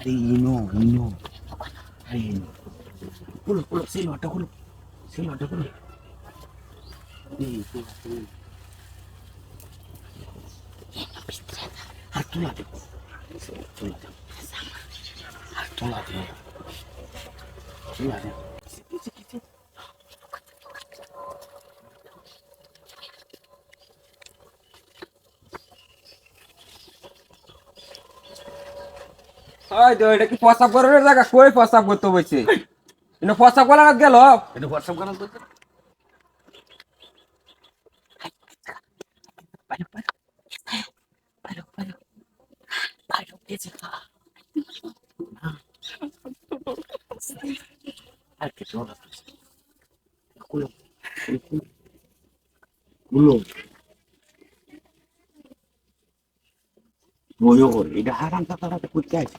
హరిను ఇను హరిను కుడు కుడు seal అట్టకుడు seal అట్టకుడు అర్థం అర్థం అర్థం అర్థం ওই তো এটা কি প্রস্তাব করার জায়গা? কই প্রস্তাব করতে বসে এটা প্রস্তাব করার গেল? এটা গেছে আর কিছু না বইও এটা হারাম টাকাটা করতে আছে।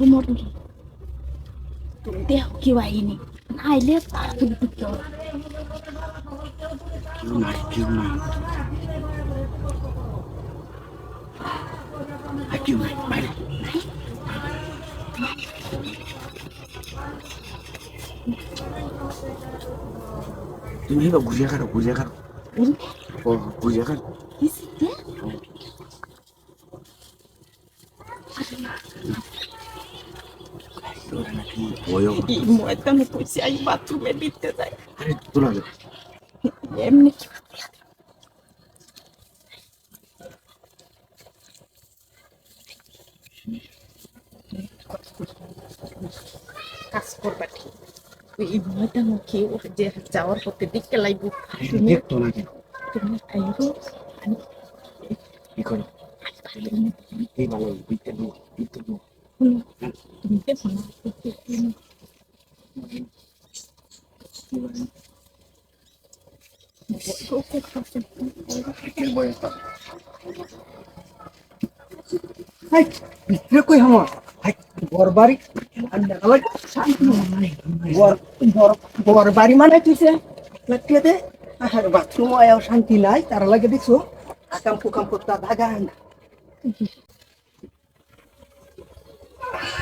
তো মরলি তুমি দেহ কেউ আইনি নাইলে তাড়াতাড়ি দিতে হবে কেউ নাই কেউ নাই কেউ নাই বাইরে তুমি এবার ঘুরে খারো ঘুরে খারো। ও ঘুরে খারো। Is it? there? I don't know. তোরা নাকি ভয়ও ময়দানে পড়ছি আমি বাথরুমে দিতে যাই আরে তোরা এমনি কি কাজ করবা ঠিক এই ময়দান খেয়ে যে যাওয়ার পথে দেখতে লাগবো তুমি দেখতো না কেন তুমি আইরো আমি কি করো এই ভালো বিদ্যা বিদ্যা ভিতরে কই হামা হাই ঘর বাড়ি আর দেখালে শান্তি ঘর ঘর ঘর বাড়ি মানে কিসে বাথরুম আয়াও শান্তি নাই তার লাগে দেখছ আকাম ফুকাম করতা দাগান Thank you.